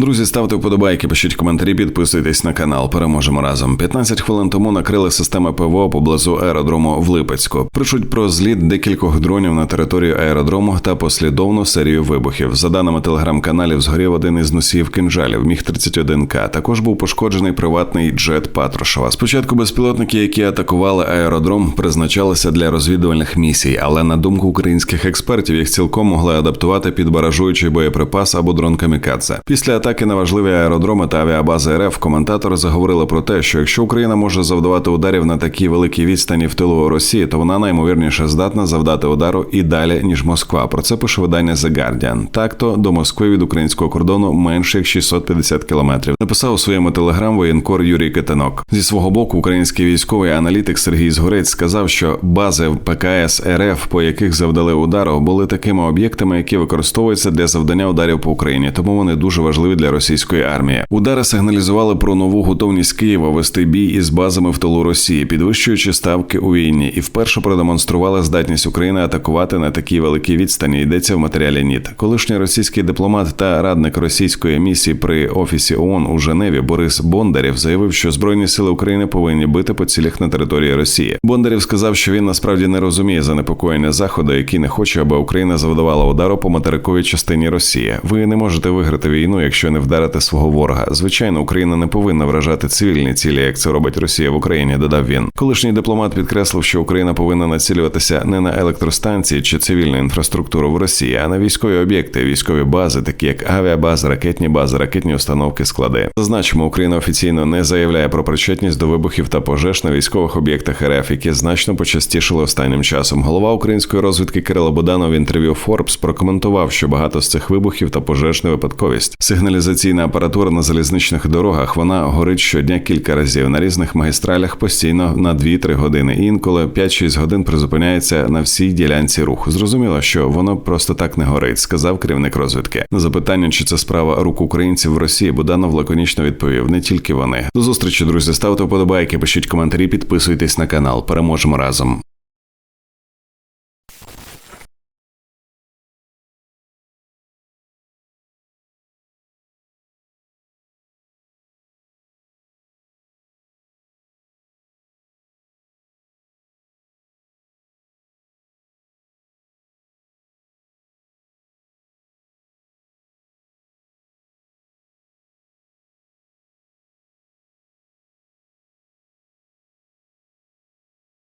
Друзі, ставте вподобайки, пишіть коментарі, підписуйтесь на канал. Переможемо разом. 15 хвилин тому накрили системи ПВО поблизу аеродрому в Липецьку. Пишуть про зліт декількох дронів на територію аеродрому та послідовну серію вибухів. За даними телеграм-каналів, згорів один із носіїв кинжалів. Міг 31 к Також був пошкоджений приватний джет Патрушева. Спочатку безпілотники, які атакували аеродром, призначалися для розвідувальних місій, але на думку українських експертів, їх цілком могли адаптувати під баражуючий боєприпас або дрон камікадзе. Після атаки на важливі аеродроми та авіабази РФ коментатори заговорили про те, що якщо Україна може завдавати ударів на такій великій відстані в тилу Росії, то вона наймовірніше здатна завдати удару і далі ніж Москва. Про це пише видання The Guardian. Так то до Москви від українського кордону менше як 650 кілометрів. Написав у своєму телеграм воєнкор Юрій Китинок. Зі свого боку, український військовий аналітик Сергій Згорець сказав, що бази в ПКС РФ, по яких завдали удару, були такими об'єктами, які використовуються для завдання ударів по Україні, тому вони дуже важливі для російської армії. Удари сигналізували про нову готовність Києва вести бій із базами в тилу Росії, підвищуючи ставки у війні, і вперше продемонстрували здатність України атакувати на такій великій відстані. Йдеться в матеріалі НІТ. Колишній російський дипломат та радник російської місії при офісі ООН у Женеві Борис Бондарєв заявив, що збройні сили України повинні бити по цілях на території Росії. Бондарєв сказав, що він насправді не розуміє занепокоєння заходу, який не хоче, аби Україна завдавала удару по материковій частині Росії. Ви не можете виграти війну, якщо не вдарите свого ворога. Звичайно, Україна не повинна вражати цивільні цілі, як це робить Росія в Україні. Додав він. Колишній дипломат підкреслив, що Україна повинна націлюватися не на електростанції чи цивільну інфраструктуру в Росії, а на військові об'єкти, військові бази, такі як авіабази, ракетні бази, ракетні установки, склади. Зазначимо, Україна офіційно не заявляє про причетність до вибухів та пожеж на військових об'єктах РФ, які значно почастішили останнім часом. Голова української розвідки Кирило Буданов в інтерв'ю Forbes прокоментував, що багато з цих вибухів та пожеж не випадковість. Сигналізаційна апаратура на залізничних дорогах вона горить щодня кілька разів на різних магістралях постійно на 2-3 години. І інколи 5-6 годин призупиняється на всій ділянці руху. Зрозуміло, що воно просто так не горить, сказав керівник розвідки. На запитання, чи це справа рук українців в Росії, Буданов лаконічно відповів: не тільки вони. До зустрічі, друзі. Ставте вподобайки, пишіть коментарі, підписуйтесь на канал. Переможемо разом.